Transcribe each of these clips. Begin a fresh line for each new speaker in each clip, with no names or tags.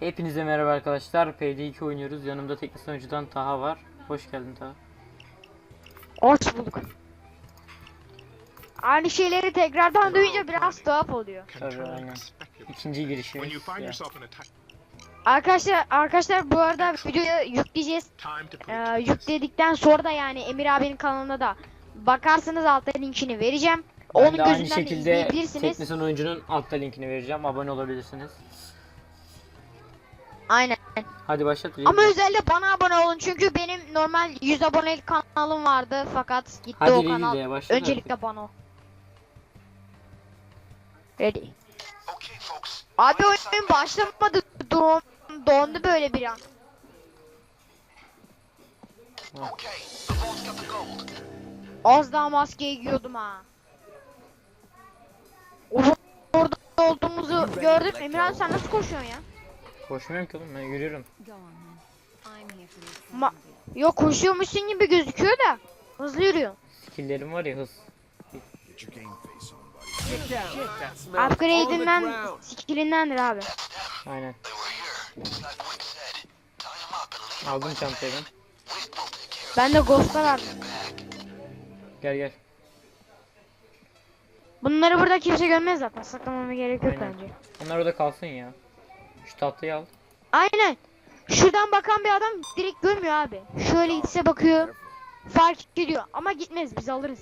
Hepinize merhaba arkadaşlar. PD2 oynuyoruz. Yanımda teknik sunucudan Taha var. Hoş geldin Taha.
Hoş bulduk. Aynı şeyleri tekrardan duyunca biraz tuhaf oluyor.
Tabii aynen. İkinci girişimiz. Ya.
Arkadaşlar arkadaşlar bu arada videoyu yükleyeceğiz. Ee, yükledikten sonra da yani Emir abinin kanalına da bakarsınız altta linkini vereceğim.
Ben
Onun
de aynı
gözünden de
şekilde. Teknisun oyuncunun altta linkini vereceğim. Abone olabilirsiniz.
Aynen.
Hadi başlat.
Ama özellikle bana abone olun çünkü benim normal 100 abonelik kanalım vardı fakat gitti
Hadi
o kanal.
de
Öncelikle bana o. Ready. Abi oyun başlamadı. Don, dondu böyle bir an. Az daha maskeyi giyiyordum ha. Or- Orada olduğumuzu gördüm. Emirhan sen nasıl koşuyorsun ya?
Koşmuyorum ki oğlum ben yürüyorum.
Ma Yok koşuyormuşsun gibi gözüküyor da. Hızlı yürüyor.
Skill'lerim var ya hız.
Upgrade'inden skillindendir abi.
Aynen. Aldım çantayı ben.
Ben de Ghost'a verdim.
Gel gel.
Bunları burada kimse görmez zaten. Saklamama gerek yok
Aynen.
bence.
Onlar orada kalsın ya. Şu tahtayı al.
Aynen. Şuradan bakan bir adam direkt görmüyor abi. Şöyle gitse bakıyor. Fark ediyor ama gitmez biz alırız.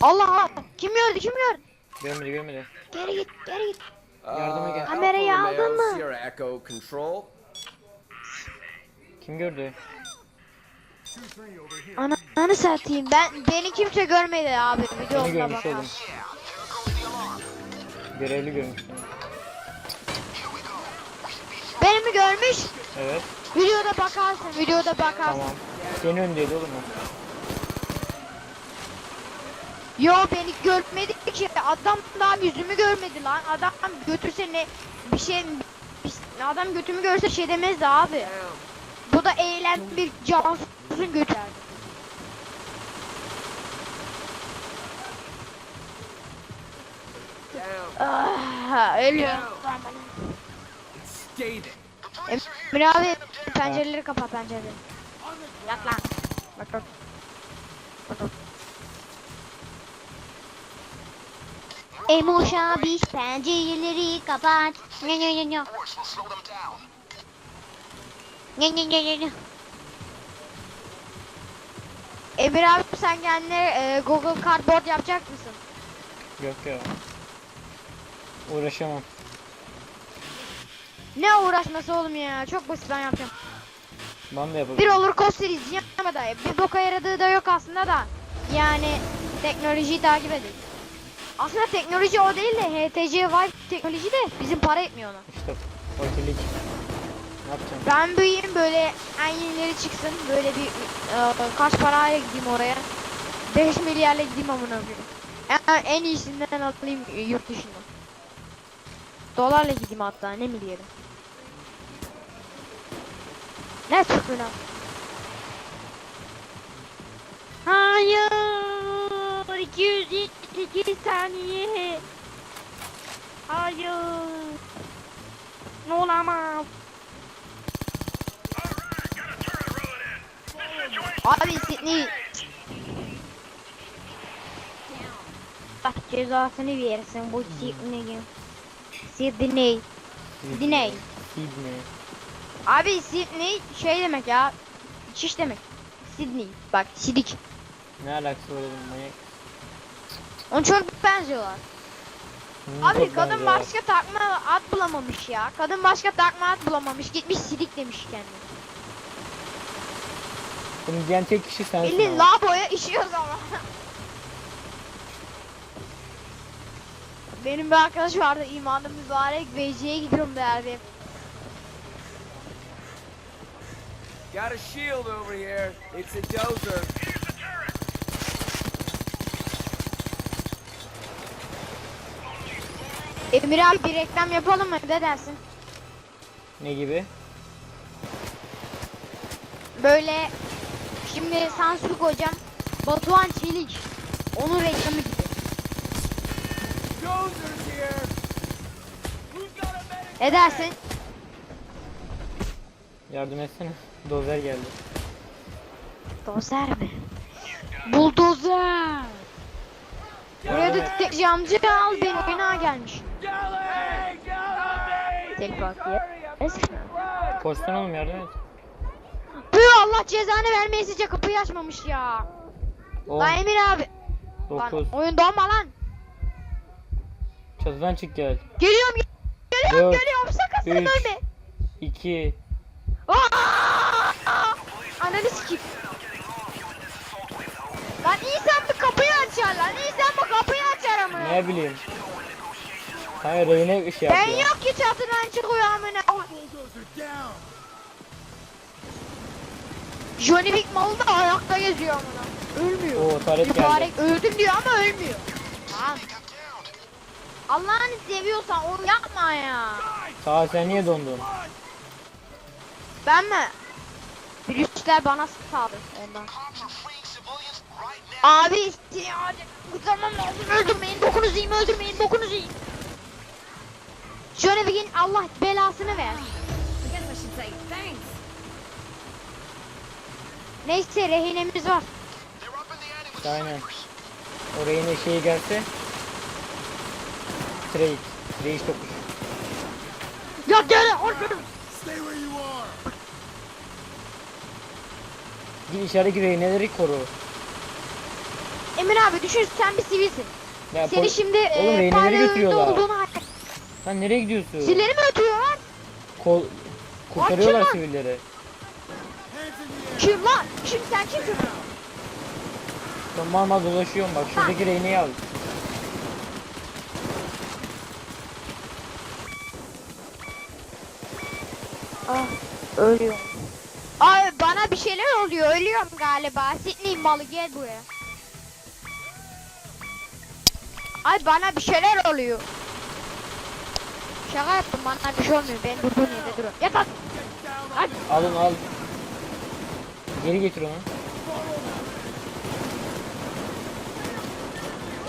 Allah Allah. Kim gördü kim gördü?
Görmedi görmedi.
Geri git geri git.
Yardıma gel.
Kamerayı aldın mı?
Sierra Echo Control.
Kim gördü?
Ananı satayım. Ben beni kimse görmedi abi.
Seni
Videosuna
görmüş
bakar.
oğlum. Görevli görmüş.
Beni mi görmüş?
Evet.
Videoda bakarsın. Videoda bakarsın.
Tamam. Seni öndeydi oğlum o.
Yo beni görmedi ki. Adam daha yüzümü görmedi lan. Adam götürse ne bir şey bir- adam götümü görse şey demezdi abi. Bu da eğlen bir casusun götürdü. Ah, ölüyorum. Emir abi pencereleri kapat pencereleri. Yak lan. Bak bak. Bak bak. Emoş abi pencereleri kapat. Ne ne ne ne. Ne ne ne ne ne. Emir abi sen kendine e, Google Cardboard yapacak mısın?
Yok ya. Uğraşamam.
Ne uğraşması oğlum ya çok basit ben yapacağım.
Ben de
Bir
yapabilirim.
olur coaster izleyeceğim ama da bir boka yaradığı da yok aslında da. Yani teknolojiyi takip edin. Aslında teknoloji o değil de HTC Vive teknoloji de bizim para etmiyor ona.
İşte fakirlik. Ne yapacağım?
Ben büyüyeyim böyle en yenileri çıksın. Böyle bir e, kaç parayla gideyim oraya. 5 milyarla gideyim amına koyayım. En, en iyisinden alayım e, yurt dışından. Dolarla gideyim hatta ne milyarı. Ne çıktı lan? Hayır. 278 saniye. Hayır. Ne olamaz. Abi Sydney. Bak cezasını versin bu Sydney'in. Sydney. Sydney.
Sydney.
Abi Sydney şey demek ya. Şiş demek. Sydney. Bak sidik.
Ne alakası var oğlum manyak.
Onu çok benziyorlar.
Hmm,
Abi kadın
benziyor.
başka takma at bulamamış ya. Kadın başka takma at bulamamış. Gitmiş sidik demiş kendine.
Bunu diyen tek kişi sensin ama.
laboya işiyoruz ama. Benim bir arkadaş vardı imanı mübarek VC'ye gidiyorum derdi.
Got a shield over here. It's a dozer.
Emir abi bir reklam yapalım mı? Ne dersin?
Ne gibi?
Böyle şimdi sansür koyacağım. Batuhan Çelik. Onun reklamı gibi. Ne dersin?
Yardım etsene. Dozer geldi.
Dozer mi? Buldozer. Buraya da tüketici amca al beni oyuna gelmiş.
Galley! Galley!
Tek bak ya.
Hurry, I'm
Eski.
run!
Koştan oğlum yardım et.
Tüh Allah cezanı vermeyesice kapıyı açmamış ya.
10,
Lan Emir abi. Lan
9.
oyun donma lan.
Çatıdan çık gel.
Geliyorum geliyorum
Dört,
geliyorum sakın
üç.
ölme.
2.
Aa! Ananı sikeyim. Lan insan bir kapıyı açar lan. İnsan bir kapıyı açar amına.
Ne bileyim. Hayır reyne bir şey
Ben
yapıyor.
yok ki çatıdan çıkıyor amına. Johnny Wick malı da ayakta geziyor amına. Ölmüyor.
Oo taret geldi.
Mübarek öldüm diyor ama ölmüyor. Lan. Allah'ını seviyorsan onu yapma ya.
Sağ sen niye dondun?
Ben mi? Virüsler bana sağdı ondan. Abi ihtiyacı kurtarmam lazım öldürmeyin bokunuzu yiyeyim öldürmeyin bokunuzu yiyeyim. Johnny Wick'in Allah belasını ver. Neyse rehinemiz var.
Aynen. O reyne şey gelse. Trade. Değiş tokuş.
Ya gel orada.
Stay where you are.
Git içerideki reyneleri koru.
Emir abi düşün sen bir sivilsin.
Ya
Seni şimdi
Oğlum
e,
götürüyorlar.
olduğunu
Lan nereye gidiyorsun?
Sivilleri mi ötüyorlar?
Kol... Kurtarıyorlar
lan?
the air.
Kim lan? Kim sen kimsin?
Ben mal mal dolaşıyorum bak şuradaki reyneyi al.
Ah ölüyorum. Ay bana bir şeyler oluyor ölüyorum galiba. Sydney malı gel buraya. Ay bana bir şeyler oluyor. Şaka yaptım bana bir şey olmuyor. Ben durduğum yerde duruyorum. Yat lan. Hadi.
Alın al. Geri getir onu.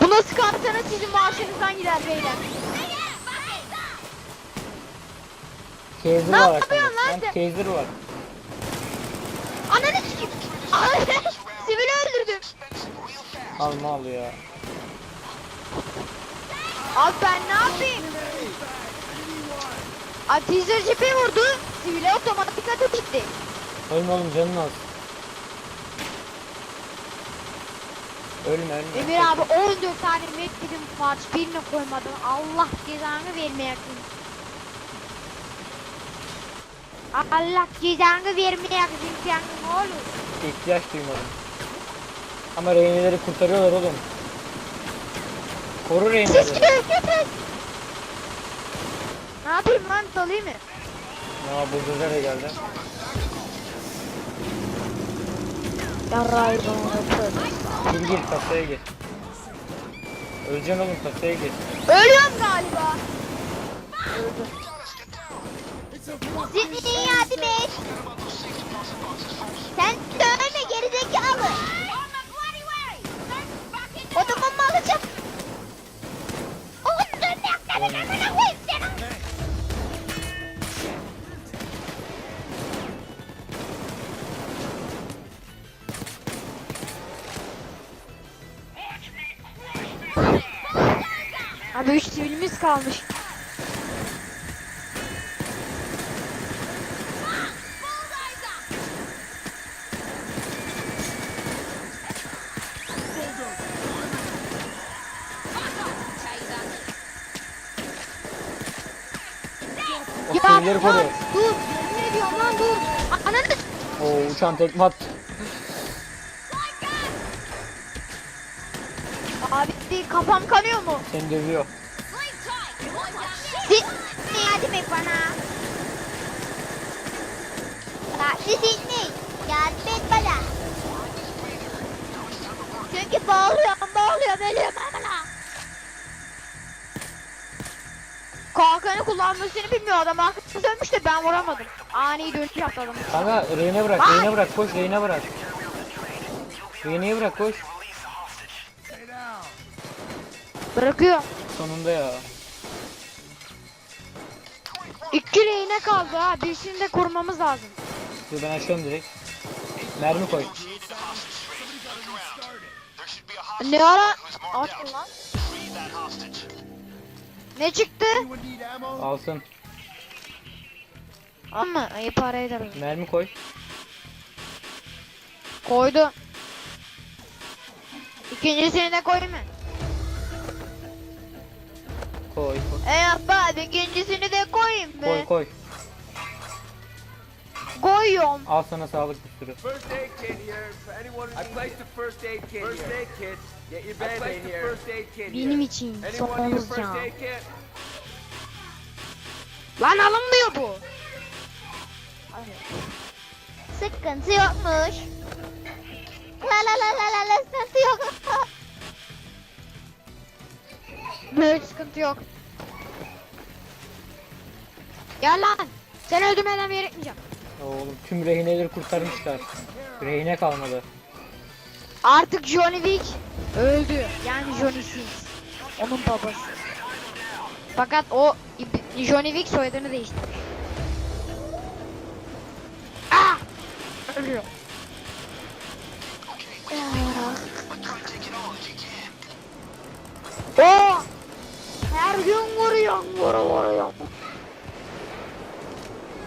Bu nasıl kalkarsanız sizin maaşınızdan gider beyler.
Taser
Ne
var
yapıyorsun lan
arkanda.
sen?
Taser var.
Ananı sikeyim. Sivili öldürdüm.
Alma al ya.
Abi ben ne yapayım? Abi teaser cephe vurdu. Sivile otomatik ateş gitti.
Ölme oğlum canın az. Ölme ölme.
Emir abi 14 tane medkedim parç birini koymadın. Allah cezanı vermeyesin. Allah cezanı vermeyesin sen ne olur.
İhtiyaç duymadım. Ama reyneleri kurtarıyorlar oğlum. Koru
Siz
reyneleri.
kimsiniz? Ne yapayım lan dalayım mı?
Ya buldozer de geldi.
Yarrayı bana
Gir gir kasaya gir. Öleceksin oğlum kasaya gir.
Ölüyorum galiba. Sydney yardım et. Sen dövme gerizekalı. O sivilimiz kalmış. Ya
sivilleri koru.
lan dur. Yemin ediyorum lan dur. Ananı
Oo uçan tekme attı.
Abi kafam kanıyor mu?
Seni dövüyor.
Sydney yardım et bana. Tatlı Sydney yardım et bana. Çünkü boğuluyorum boğuluyorum ölüyorum amına. kalkanı kullanmasını bilmiyor adam arkasına dönmüş de ben vuramadım. Ani dönüş yaptı adam.
Kanka reyne bırak, reyne bırak, koş reyne bırak. Reyneyi bırak koş.
Bırakıyor.
Sonunda ya.
İki reyne kaldı ha. Birisini de korumamız lazım.
Dur ben açıyorum direkt. Mermi koy.
Ne ara açtın lan? Ne çıktı?
Alsın.
Ama iyi para eder. o.
Mermi koy.
Koydu. İkincisini de koyayım mı?
Koy koy.
E yapma ikincisini de koyayım mı?
Koy koy.
Koyuyorum.
Al sana sağlık bir sürü.
First aid kit here. For anyone who I placed the first aid kit First aid kit. Get your band aid here. First aid kit
Benim için
Anyone need a
sonsuz
first
ya.
aid kit?
Lan alınmıyor bu. Sıkıntı yokmuş. La la la la la la sıkıntı yok. Böyle sıkıntı yok. Gel lan. Sen öldürmeden bir yere gitmeyeceğim.
Oğlum tüm rehineleri kurtarmışlar. Rehine kalmadı.
Artık Johnny Wick öldü. Yani Johnny Sins. Onun babası. Fakat o Johnny Wick soyadını değiştirmiş. Ah! Ölüyor. Oh! Her gün vuruyorum, vuru vuruyorum.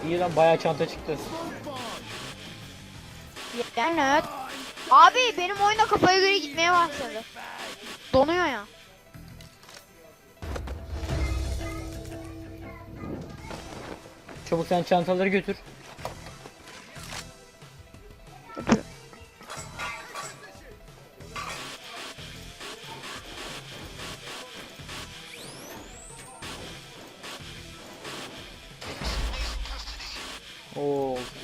İyi lan bayağı çanta çıktı.
Evet. Abi benim oyunda kafaya göre gitmeye başladı. Donuyor ya.
Çabuk sen çantaları götür.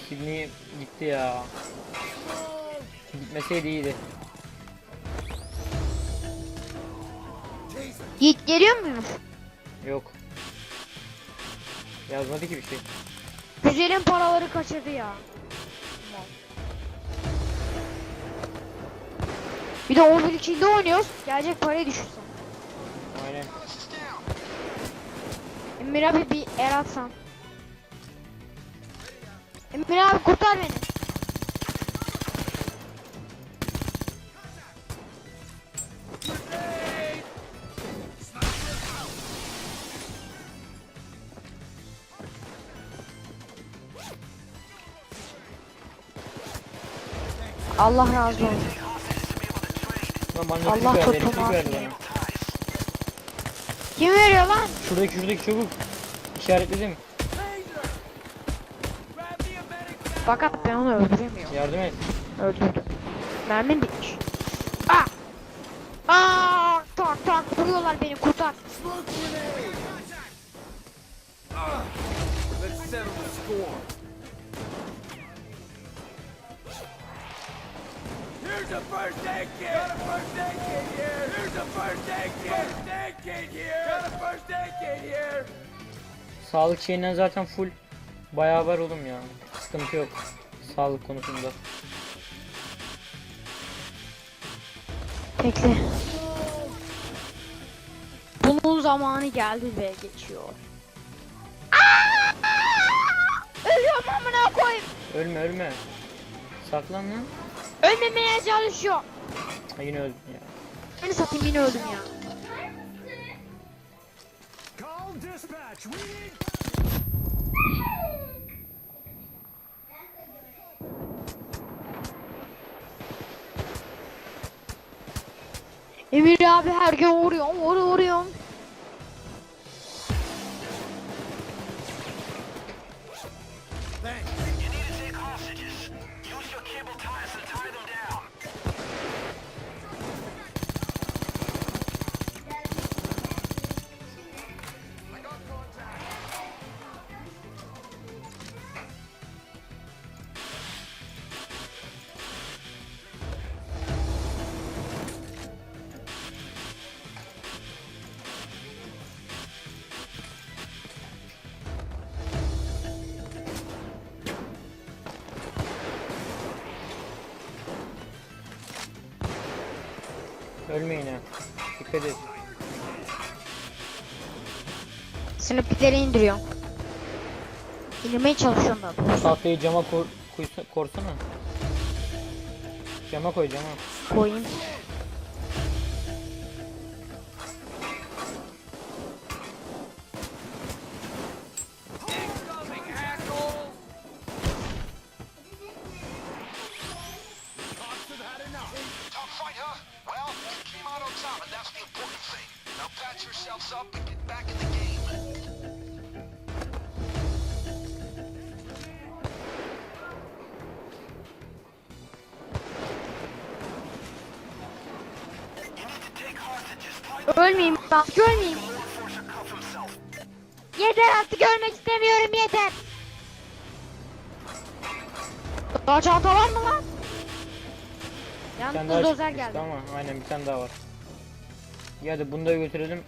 Oo, Sydney gitti ya. Gitmeseydi iyiydi.
Yiğit geliyor muymuş?
Yok. Yazmadı ki bir şey.
Güzelin paraları kaçırdı ya. Bir de Overwatch 2'de oynuyoruz. Gelecek parayı düşürsen.
Aynen.
Emir abi bir el atsan. Emir abi kurtar beni. Allah razı olsun. Allah
bana.
Kim veriyor lan?
Şuradaki şuradaki çabuk. İşaretledim.
Fakat ben onu öldüremiyorum.
Yardım et.
Öldürdüm. Mermim bitmiş. Ah! Aa! Tak tak vuruyorlar beni kurtar.
Let's settle the score. Here's a first aid kit. Got a first aid kit here. Here's a first aid kit. First aid kit here. Got a first aid kit here.
Sağlık şeyinden zaten full. Bayağı var oğlum ya. Sıkıntı yok. Sağlık konusunda.
Bekle. Bunun zamanı geldi ve geçiyor. Aa! Ölüyorum amına koyayım.
Ölme ölme. Saklan lan.
Ölmemeye çalışıyor.
Ha, yine öldün ya.
Beni satayım yine öldüm ya.
Call dispatch. We need
Emir abi her gün vuruyorum, vur vuruyorum.
Ölme yine. Dikkat et.
Sniper'leri indiriyorum. İndirmeye çalışıyorum ben.
Tahtayı cama kor, koysa, korsana. Cama koy cama.
Koyayım. Ölmeyeyim artık ölmeyeyim. Yeter artık ölmek istemiyorum yeter. Daha çanta var mı lan? Yalnız
daha
dozer
çıkmıştı
geldi.
ama aynen bir tane daha var. Ya bunu da götürelim.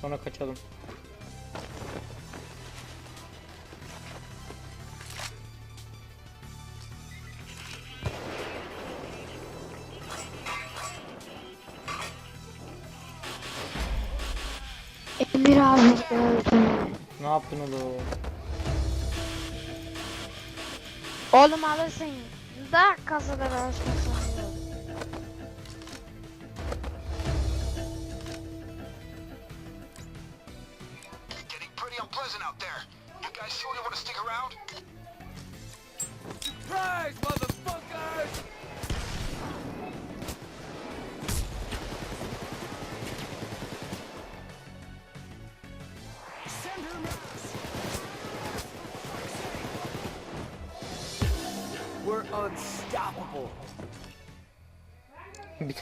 Sonra kaçalım. Yaptın oğlum?
Oğlum alırsın. Da kasada açmasın.
Getting pretty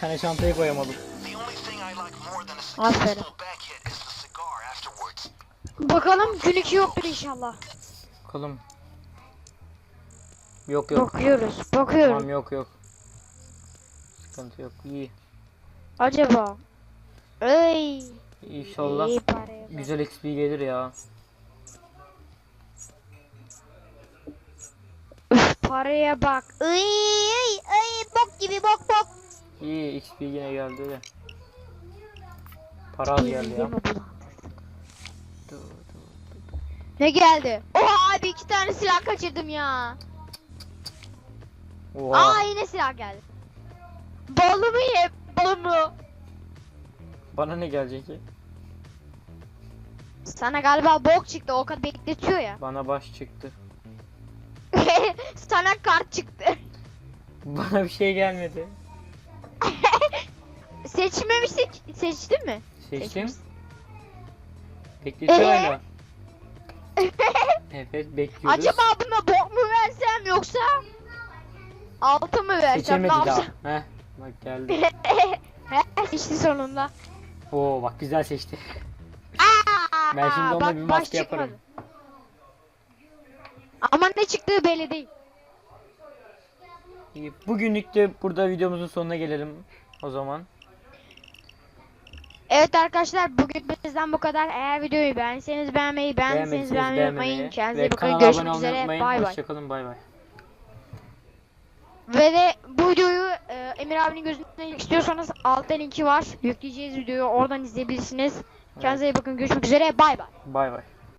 tane çantayı koyamadım.
Aferin. Bakalım gün iki yoktur inşallah.
Bakalım. Yok yok.
Bakıyoruz, bakıyoruz.
Tamam yok yok. Sıkıntı yok. İyi.
Acaba? Ey.
İnşallah
iyi paraya bak.
güzel XP gelir ya.
Üf, paraya bak. Ay ay ay bok gibi bok bok.
İyi XP yine geldi de. Para az geldi ya.
Ne geldi? Oha abi iki tane silah kaçırdım ya.
Oha.
Aa yine silah geldi. Balı mı ye? Balı mı?
Bana ne gelecek ki?
Sana galiba bok çıktı o kadar bekletiyor ya.
Bana baş çıktı.
Sana kart çıktı.
Bana bir şey gelmedi.
Seçmemiştik. Seçtin mi?
Seçtim.
Seçmişsin.
Bekletiyor
Ee?
hala. Evet bekliyoruz.
Acaba buna bok mu versem yoksa altı mı versem
Seçemedi
ne
daha.
yapsam?
Heh. Bak geldi.
He, Seçti sonunda.
Oo bak güzel seçti.
Aa,
Ben şimdi onunla
bak,
bir
baş
maske yaparım.
çıkmadı. Ama ne çıktığı belli değil.
İyi, Bugünlük de burada videomuzun sonuna gelelim o zaman.
Evet arkadaşlar bugün bizden bu kadar. Eğer videoyu beğenseniz beğenmeyi,
Beğenmediyseniz
beğenmeyi unutmayın. Kendinize iyi bakın. Görüşmek üzere. Bay bay.
Hoşçakalın bay bay.
Ve de bu videoyu e, Emir abinin gözünden istiyorsanız altta linki var. Yükleyeceğiz videoyu oradan izleyebilirsiniz. Kendinize iyi bakın. Görüşmek üzere. Bay bay.
Bay bay.